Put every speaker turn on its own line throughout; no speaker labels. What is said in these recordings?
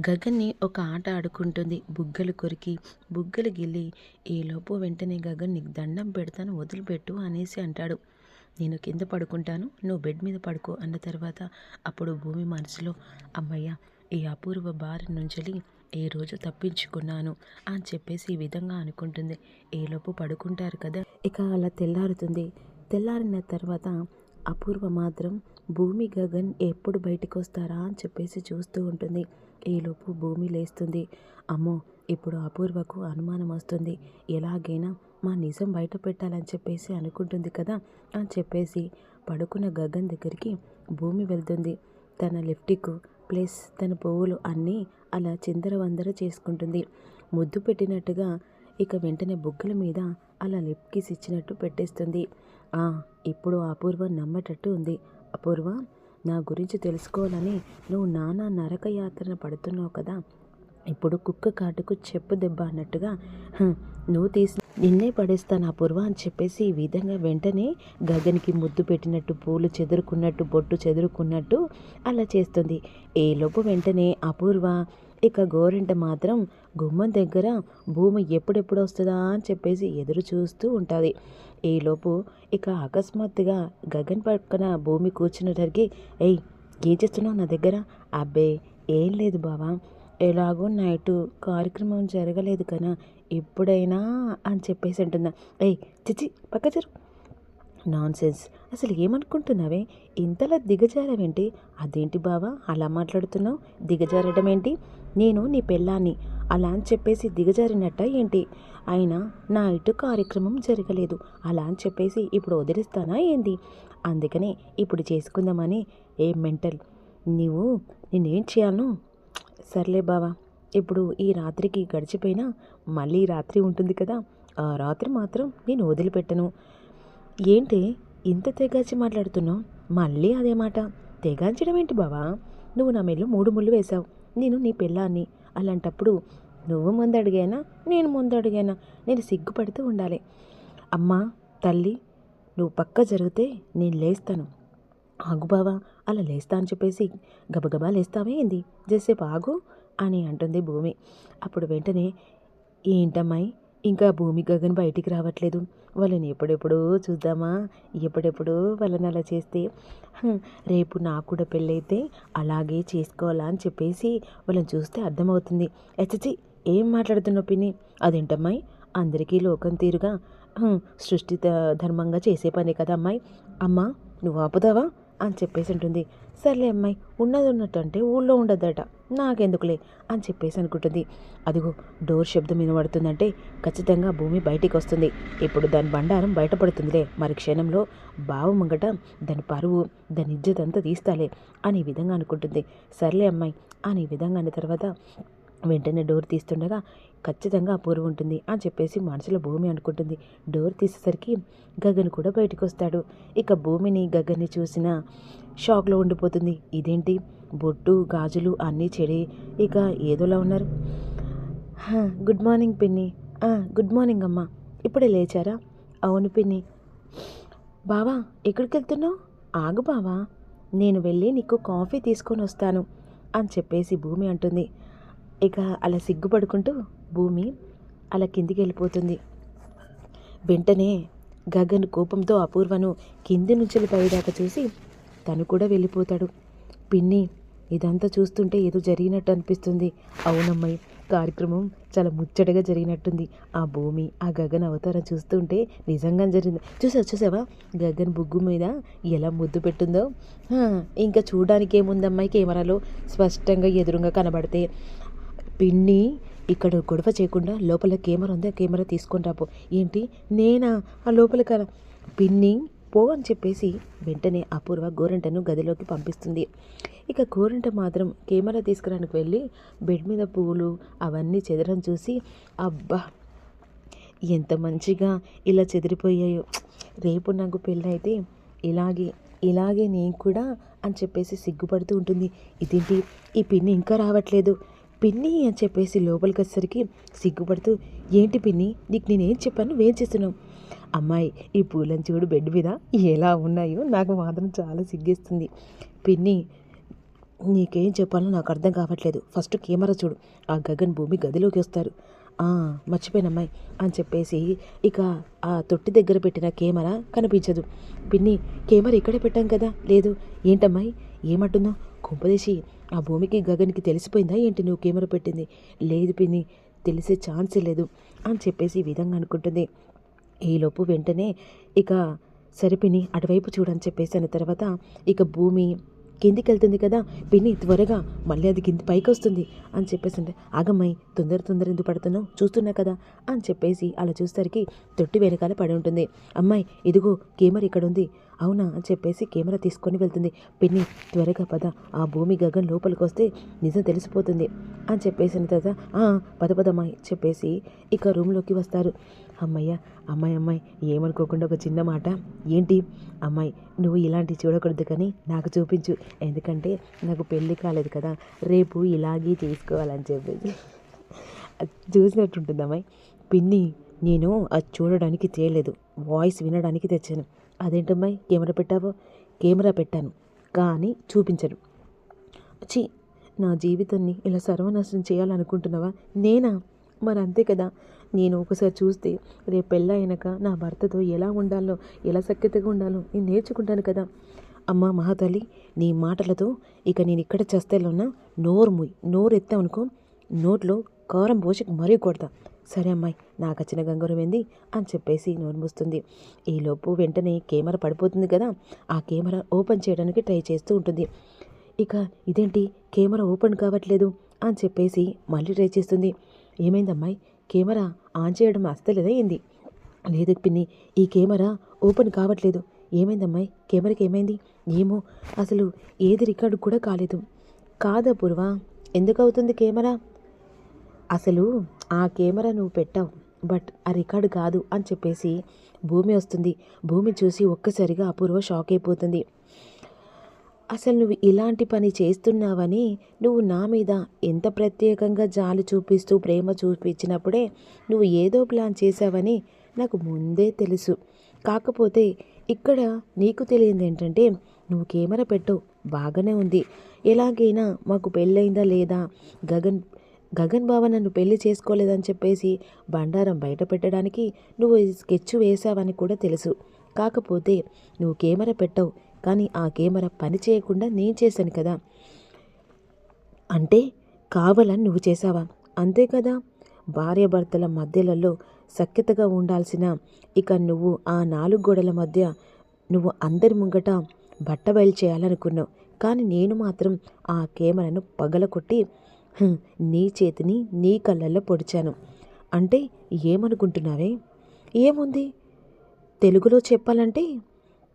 గగన్ని ఒక ఆట ఆడుకుంటుంది. బుగ్గలు కొరికి బుగ్గలు గిల్లి ఈలోపు వెంటనే గగన్ నీకు దండం పెడతాను వదిలిపెట్టు అనేసి అంటాడు. నేను కింద పడుకుంటాను నువ్వు బెడ్ మీద పడుకో అన్న తర్వాత అప్పుడు భూమి మనసులో అమ్మయ్య ఈ అపూర్వ బారి నుంచి ఏ రోజు తప్పించుకున్నాను అని చెప్పేసి ఈ విధంగా అనుకుంటుంది. ఏలోపు పడుకుంటారు కదా? ఇక అలా తెల్లారుతుంది. తెల్లారిన తర్వాత అపూర్వ మాత్రం భూమి గగన్ ఎప్పుడు బయటకు వస్తారా అని చెప్పేసి చూస్తూ ఉంటుంది. ఈలోపు భూమి లేస్తుంది. అమ్మో ఇప్పుడు అపూర్వకు అనుమానం వస్తుంది. ఎలాగైనా మా నిజం బయట పెట్టాలని చెప్పేసి అనుకుంటుంది కదా అని చెప్పేసి పడుకున్న గగన్ దగ్గరికి భూమి వెళ్తుంది. తన లిఫ్టిక్ ప్లస్ తన పువ్వులు అన్నీ అలా చిందరవందర చేసుకుంటుంది. ముద్దు పెట్టినట్టుగా ఇక వెంటనే బుగ్గల మీద అలా లిప్ కిస్ ఇచ్చినట్టు పెట్టేస్తుంది. ఇప్పుడు అపూర్వ నమ్మేటట్టు ఉంది. అపూర్వ నా గురించి తెలుసుకోవాలని నువ్వు నానా నరకయాత్రన పడుతున్నావు కదా. ఇప్పుడు కుక్క కాటుకు చెప్పు దెబ్బ అన్నట్టుగా నువ్వు తీసి నిన్నే పడేస్తాను అపూర్వ అని చెప్పేసి ఈ విధంగా వెంటనే గగన్కి ముద్దు పెట్టినట్టు పూలు చెదురుకున్నట్టు బొట్టు చెదురుకున్నట్టు అలా చేస్తుంది. ఈలోపు వెంటనే అపూర్వ ఇక గోరింట మాత్రం గుమ్మం దగ్గర భూమి ఎప్పుడెప్పుడు వస్తుందా అని చెప్పేసి ఎదురు చూస్తూ ఉంటుంది. ఈలోపు ఇక అకస్మాత్తుగా గగన్ పక్కన భూమి కూర్చునేటరికి ఏయ్ ఏం చేస్తున్నావు నా దగ్గర? అబ్బే ఏం లేదు బావా. ఎలాగో నైటు కార్యక్రమం జరగలేదు కదా ఎప్పుడైనా అని చెప్పేసి అంటుందా. ఏయ్ చిచి పక్క జరు. నాన్ సెన్స్ అసలు ఏమనుకుంటున్నావే? ఇంతలా దిగజారవేంటి? అదేంటి బావా అలా మాట్లాడుతున్నావు? దిగజారడం ఏంటి నేను నీ పెళ్ళాన్ని. అలా అని చెప్పేసి దిగజారినట్ట ఏంటి? అయినా నా ఇటు కార్యక్రమం జరగలేదు. అలా అని చెప్పేసి ఇప్పుడు వదిలిస్తానా ఏంది? అందుకనే ఇప్పుడు చేసుకుందామని. ఏ మెంటల్? నీవు నేనేం చేయాలను? సర్లే బావా ఇప్పుడు ఈ రాత్రికి గడిచిపోయినా మళ్ళీ రాత్రి ఉంటుంది కదా. ఆ రాత్రి మాత్రం నేను వదిలిపెట్టను. ఏంటి ఇంత తెగాచి మాట్లాడుతున్నావు? మళ్ళీ అదే మాట. తెగాంచడం ఏంటి బావా? నువ్వు నా మెల్లు మూడు ముళ్ళు వేశావు. నేను నీ పిల్లాన్ని అలాంటప్పుడు నువ్వు ముందు నేను ముందు అడిగైనా నేను సిగ్గుపడుతూ ఉండాలి. అమ్మ తల్లి నువ్వు పక్క జరిగితే నేను లేస్తాను. ఆగు బావా అలా లేస్తా అని చెప్పేసి గబగబా లేస్తావే ఏంది? జసేపు ఆగు అని అంటుంది భూమి. అప్పుడు వెంటనే ఏంటమ్మాయి ఇంకా భూమి గగన్ బయటికి రావట్లేదు. వాళ్ళని ఎప్పుడెప్పుడు చూద్దామా? ఎప్పుడెప్పుడు వాళ్ళని అలా చేస్తే. రేపు నాకు కూడా పెళ్ళైతే అలాగే చేసుకోవాలా అని చెప్పేసి వాళ్ళని చూస్తే అర్థమవుతుంది. ఎచ్చచి ఏం మాట్లాడుతున్నావు పిన్ని? అదేంటమ్మాయి? అందరికీ లోకం తీరుగా? సృష్టి ధర్మంగా చేసే పని కదా అమ్మాయి. అమ్మా నువ్వు ఆపుతావా? అని చెప్పేసి ఉంటుంది సర్లే అమ్మాయి ఉన్నది ఉన్నట్టు అంటే ఊళ్ళో ఉండద్దట నాకెందుకులే అని చెప్పేసి అనుకుంటుంది. అదిగో డోర్ శబ్దం వినబడుతుందంటే ఖచ్చితంగా భూమి బయటికి వస్తుంది. ఇప్పుడు దాని బండారం బయటపడుతుందిలే. మరి క్షణంలో బావ ముంగట దాని పరువు దాని ఇజ్జతంతా తీస్తాలే అని ఈ విధంగా అనుకుంటుంది. సర్లే అమ్మాయి అని ఈ విధంగా అన్న తర్వాత వెంటనే డోర్ తీస్తుండగా ఖచ్చితంగా అపూర్వ ఉంటుంది అని చెప్పేసి మనసులో భూమి అనుకుంటుంది. డోర్ తీసేసరికి గగన్ కూడా బయటకు వస్తాడు ఇక భూమిని గగన్ని చూసిన షాక్లో ఉండిపోతుంది. ఇదేంటి? బొట్టు గాజులు అన్నీ చెడి. ఇక ఏదోలా ఉన్నారు. గుడ్ మార్నింగ్ పిన్ని. గుడ్ మార్నింగ్ అమ్మా. ఇప్పుడే లేచారా? అవును పిన్ని. బావా ఎక్కడికి వెళ్తున్నావు? ఆగు బావా. నేను వెళ్ళి నీకు కాఫీ తీసుకొని వస్తాను అని చెప్పేసి భూమి అంటుంది. ఇక అలా సిగ్గుపడుకుంటూ భూమి అలా కిందికి వెళ్ళిపోతుంది. వెంటనే గగన్ కోపంతో అపూర్వను కింది నుంచి పైదాకా చూసి తను కూడా వెళ్ళిపోతాడు. పిన్ని ఇదంతా చూస్తుంటే ఏదో జరిగినట్టు అనిపిస్తుంది. అవునమ్మాయి కార్యక్రమం చాలా ముచ్చటగా జరిగినట్టుంది. ఆ భూమి ఆ గగన్ అవతారం చూస్తుంటే నిజంగా జరిగింది. చూసా చూసావా? గగన్ బుగ్గు మీద ఎలా ముద్దు పెట్టిందో. ఇంకా చూడడానికి ఏముందమ్మాయి కెమెరాలో? స్పష్టంగా ఎదురుగా కనబడితే. పిన్ని ఇక్కడ గొడవ చేయకుండా లోపల కెమెరా ఉంది ఆ కెమెరా తీసుకొని రాపో. ఏంటి? నేనా? ఆ లోపల పిన్ని పో అని చెప్పేసి వెంటనే అపూర్వ గోరంటను గదిలోకి పంపిస్తుంది. ఇక గోరంట మాత్రం కెమెరా తీసుకురానికి వెళ్ళి బెడ్ మీద పువ్వులు అవన్నీ చెదరం చూసి అబ్బా! ఎంత మంచిగా ఇలా చెదిరిపోయాయో. రేపు నాకు పెళ్ళైతే ఇలాగే ఇలాగే నేను కూడా అని చెప్పేసి సిగ్గుపడుతూ ఉంటుంది. ఇదేంటి? ఈ పిన్ని ఇంకా రావట్లేదు. పిన్ని అని చెప్పేసి లోపలికి వచ్చేసరికి సిగ్గుపడుతూ ఏంటి పిన్ని నీకు నేనేం చెప్పాను? వేం చేస్తున్నావు? అమ్మాయి ఈ పూలను చూడు బెడ్ మీద ఎలా ఉన్నాయో నాకు మాత్రం చాలా సిగ్గేస్తుంది. పిన్ని నీకేం చెప్పాలో నాకు అర్థం కావట్లేదు. ఫస్ట్ కెమెరా చూడు. ఆ గగన్ భూమి గదిలోకి వస్తారు. "ఆ, మర్చిపోయినమ్మాయి అని చెప్పేసి ఇక ఆ తొట్టి దగ్గర పెట్టిన కెమెరా కనిపించదు. పిన్ని కెమెరా ఇక్కడే పెట్టాం కదా. లేదు ఏంటమ్మాయి? ఏమంటుందో కుంపదేశి ఆ భూమికి గగన్కి తెలిసిపోయిందా ఏంటి నువ్వు కెమెరా పెట్టింది? లేదు పిన్ని తెలిసే ఛాన్సే లేదు అని చెప్పేసి ఈ విధంగా అనుకుంటుంది. ఈలోపు వెంటనే ఇక సరిపిని అటువైపు చూడని చెప్పేసి అన్న తర్వాత ఇక భూమి కిందికి వెళ్తుంది కదా పిన్ని త్వరగా మళ్ళీ అది కింది పైకి వస్తుంది అని చెప్పేసి అంటే ఆగమ్మాయి తొందర తొందర ఎందుకు పడుతున్నావు? చూస్తున్నా కదా అని చెప్పేసి అలా చూసేసరికి తొట్టి వెనకాల పడి ఉంటుంది. అమ్మాయి ఇదిగో కేమర్ ఇక్కడ ఉంది. అవునా అని చెప్పేసి కెమెరా తీసుకొని వెళ్తుంది. పిన్ని త్వరగా పద. ఆ భూమి గగన్ లోపలికి వస్తే నిజం తెలిసిపోతుంది అని చెప్పేసిన తర్వాత "ఆ, పద పదమ్మాయి చెప్పేసి ఇక రూమ్లోకి వస్తారు. అమ్మయ్య అమ్మాయి అమ్మాయి ఏమనుకోకుండా ఒక చిన్న మాట. ఏంటి? అమ్మాయి నువ్వు ఇలాంటివి చూడకూడదు కానీ నాకు చూపించు. ఎందుకంటే నాకు పెళ్ళి కాలేదు కదా. రేపు ఇలాగే చేసుకోవాలని చెప్పేసి. అది చూసినట్టుంటుంది అమ్మాయి. పిన్ని నేను అది చూడడానికి చేయలేదు. వాయిస్ వినడానికి తెచ్చాను. అదేంటమ్మాయి కెమెరా పెట్టావో? కెమెరా పెట్టాను కానీ చూపించను. ఛీ నా జీవితాన్ని ఇలా సర్వనాశనం చేయాలనుకుంటున్నావా? నేనా? మరి అంతే కదా. నేను ఒకసారి చూస్తే రేపు పెళ్ళైనాక నా భర్తతో ఎలా ఉండాలో ఎలా సఖ్యతగా ఉండాలో నేను నేర్చుకుంటాను కదా. అమ్మ మహాతల్లి నీ మాటలతో ఇక నేను ఇక్కడ చస్తేలోనా నోరు ముయ్ నోరు ఎత్తామనుకో నోట్లో కారం పోసి మరీ కొడతా. సరే అమ్మాయి నాకు వచ్చిన గంగరం ఏంది? అని చెప్పేసి నోరుమూస్తుంది ఈలోపు వెంటనే కెమెరా పడిపోతుంది కదా ఆ కెమెరా ఓపెన్ చేయడానికి ట్రై చేస్తూ ఉంటుంది. ఇక ఇదేంటి? కెమెరా ఓపెన్ కావట్లేదు అని చెప్పేసి మళ్ళీ ట్రై చేస్తుంది. ఏమైంది అమ్మాయి? కెమెరా ఆన్ చేయడం అస్తలేదా ఏంది? లేదు పిన్ని ఈ కెమెరా ఓపెన్ కావట్లేదు. ఏమైంది అమ్మాయి? కెమెరాకి ఏమైంది? ఏమో అసలు ఏది రికార్డు కూడా కాలేదు. కాదా పూర్వ? ఎందుకు అవుతుంది కెమెరా? అసలు ఆ కెమెరా నువ్వు పెట్టావు బట్ ఆ రికార్డు కాదు అని చెప్పేసి భూమి వస్తుంది. భూమి చూసి ఒక్కసారిగా అపూర్వ షాక్ అయిపోతుంది. అసలు నువ్వు ఇలాంటి పని చేస్తున్నావని నువ్వు నా మీద ఎంత ప్రత్యేకంగా జాలి చూపిస్తూ ప్రేమ చూపించినప్పుడే నువ్వు ఏదో ప్లాన్ చేశావని నాకు ముందే తెలుసు. కాకపోతే ఇక్కడ నీకు తెలియంది ఏంటంటే నువ్వు కెమెరా పెట్టవు బాగానే ఉంది. ఎలాగైనా మాకు పెళ్ళైందా లేదా? గగన్ గగన్ బావ నన్ను పెళ్ళి చేసుకోలేదని చెప్పేసి బండారం బయట పెట్టడానికి నువ్వు స్కెచ్ వేసావని కూడా తెలుసు. కాకపోతే నువ్వు కెమెరా పెట్టవు కానీ ఆ కెమెరా పని చేయకుండా నేను చేశాను కదా. అంటే కావాలని నువ్వు చేసావా అంతే కదా? భార్యాభర్తల మధ్యలలో సఖ్యతగా ఉండాల్సిన ఇక నువ్వు ఆ నాలుగు గోడల మధ్య నువ్వు అందరి ముంగట బట్ట బయలు చేయాలనుకున్నావు. కానీ నేను మాత్రం ఆ కెమెరాను పగలకొట్టి నీ చేతిని నీ కళ్ళల్లో పొడిచాను. అంటే ఏమనుకుంటున్నావే? ఏముంది? తెలుగులో చెప్పాలంటే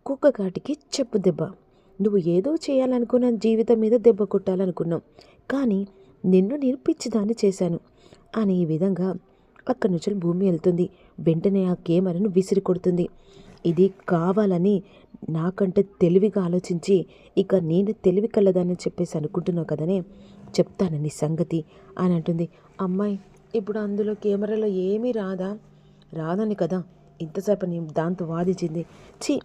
కుక్కగాటికి చెప్పు దెబ్బ. నువ్వు ఏదో చేయాలనుకున్న జీవితం మీద దెబ్బ కొట్టాలనుకున్నావు. కానీ నిన్ను నేను పిచ్చిదాన్ని చేశాను. అని ఈ విధంగా అక్కడి నుంచి భూమి వెళ్తుంది. వెంటనే ఆ కెమెరాను విసిరి కొడుతుంది. ఇది కావాలని నాకంటే తెలివిగా ఆలోచించి ఇక నేను తెలివి కలదని చెప్పేసి అనుకుంటున్నావు కదనే? చెప్తాను నీ సంగతి అని అంటుంది. అమ్మాయి ఇప్పుడు అందులో కెమెరాలో ఏమీ రాదా? రాదని కదా ఇంతసేపు నేను దాంతో వాదించింది. ఛీ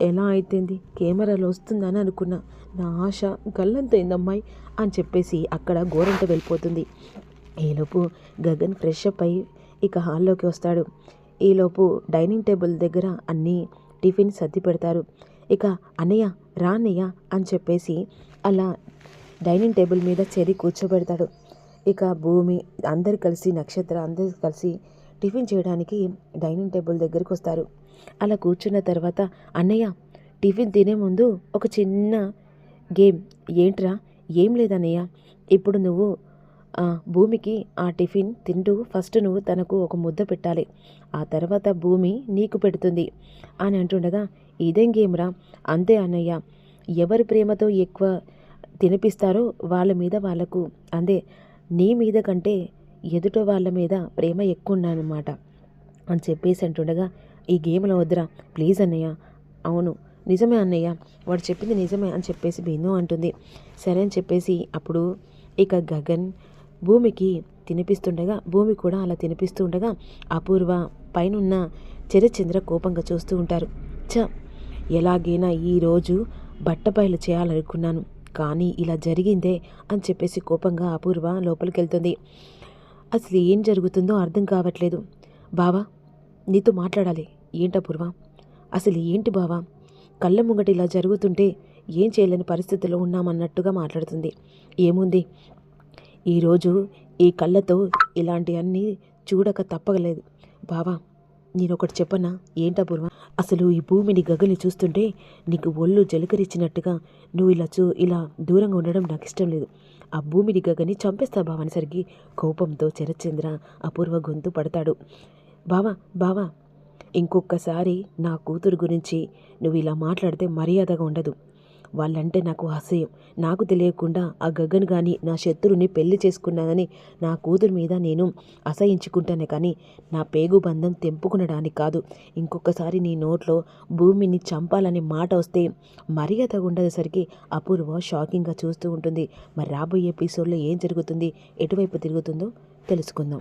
ఎలా అయితేంది? కెమెరాలో వస్తుందని అనుకున్నా. నా ఆశ గల్లంతైంది అమ్మాయి అని చెప్పేసి అక్కడ గోరంట వెళ్ళిపోతుంది. ఈలోపు గగన్ ఫ్రెష్ అప్ అయి ఇక హాల్లోకి వస్తాడు. ఈలోపు డైనింగ్ టేబుల్ దగ్గర అన్నీ టిఫిన్ సర్ది పెడతారు. ఇక అన్నయ్య రా అన్నయ్య అని చెప్పేసి అలా డైనింగ్ టేబుల్ మీద చెరి కూర్చోబెడతాడు. ఇక భూమి అందరు కలిసి నక్షత్ర అందరు కలిసి టిఫిన్ చేయడానికి డైనింగ్ టేబుల్ దగ్గరికి వస్తారు. అలా కూర్చున్న తర్వాత అన్నయ్య టిఫిన్ తినే ముందు ఒక చిన్న గేమ్. ఏంట్రా? ఏం లేదన్నయ్య. ఇప్పుడు నువ్వు ఆ, భూమికి ఆ టిఫిన్ తింటూ ఫస్ట్ నువ్వు తనకు ఒక ముద్ద పెట్టాలి. ఆ తర్వాత భూమి నీకు పెడుతుంది. అని అంటుండగా ఇదేం గేమ్ రా అంతే అన్నయ్య. ఎవరి ప్రేమతో ఎక్కువ తినిపిస్తారో వాళ్ళ మీద వాళ్ళకు. అందే నీ మీద కంటే ఎదుట వాళ్ళ మీద ప్రేమ ఎక్కువ ఉన్నానమాట అని చెప్పేసి అంటుండగా ఈ గేమ్లో వద్దురా ప్లీజ్ అన్నయ్య. అవును నిజమే అన్నయ్య. వాడు చెప్పింది నిజమే అని చెప్పేసి బిందు అంటుంది. సరే అని చెప్పేసి అప్పుడు ఇక గగన్ భూమికి తినిపిస్తుండగా భూమి కూడా అలా తినిపిస్తూ ఉండగా అపూర్వ పైనున్న చరచంద్ర కోపంగా చూస్తూ ఉంటారు. చ ఎలాగైనా ఈరోజు బట్టబయలు చేయాలనుకున్నాను. కానీ ఇలా జరిగిందే అని చెప్పేసి కోపంగా అపూర్వ లోపలికి వెళ్తుంది అసలు ఏం జరుగుతుందో అర్థం కావట్లేదు. బావా నీతో మాట్లాడాలి. ఏంటపూర్వ అసలు ఏంటి బావా? కళ్ళ ముంగట ఇలా జరుగుతుంటే ఏం చేయలేని పరిస్థితిలో ఉన్నామన్నట్టుగా మాట్లాడుతుంది. ఏముంది? ఈరోజు ఈ కళ్ళతో ఇలాంటివన్నీ చూడక తప్పగలేదు. బావా నేను ఒకటి చెప్పనా? ఏంటా పూర్వ? అసలు ఈ భూమిని గగని చూస్తుంటే నీకు ఒళ్ళు జలకరిచ్చినట్టుగా నువ్వు ఇలా చూ ఇలా దూరంగా ఉండడం నాకు ఇష్టం లేదు. ఆ భూమిని గగని చంపేస్తా బావా కోపంతో చరచంద్ర అపూర్వ గొంతు పడతాడు. బావా బావా ఇంకొకసారి నా కూతురు గురించి నువ్వు ఇలా మాట్లాడితే మర్యాదగా ఉండదు. వాళ్ళంటే నాకు అసహ్యం. నాకు తెలియకుండా ఆ గగన్ కానీ నా శత్రువుని పెళ్ళి చేసుకున్నానని నా కూతురు మీద నేను అసహించుకుంటానే కానీ నా పేగు బంధం తెంపుకునడానికి కాదు. ఇంకొకసారి నీ నోట్లో భూమిని చంపాలనే మాట వస్తే మర్యాద ఉండేసరికి అపూర్వ షాకింగ్గా చూస్తూ ఉంటుంది. మరి రాబోయే ఎపిసోడ్లో ఏం జరుగుతుంది? ఎటువైపు తిరుగుతుందో తెలుసుకుందాం.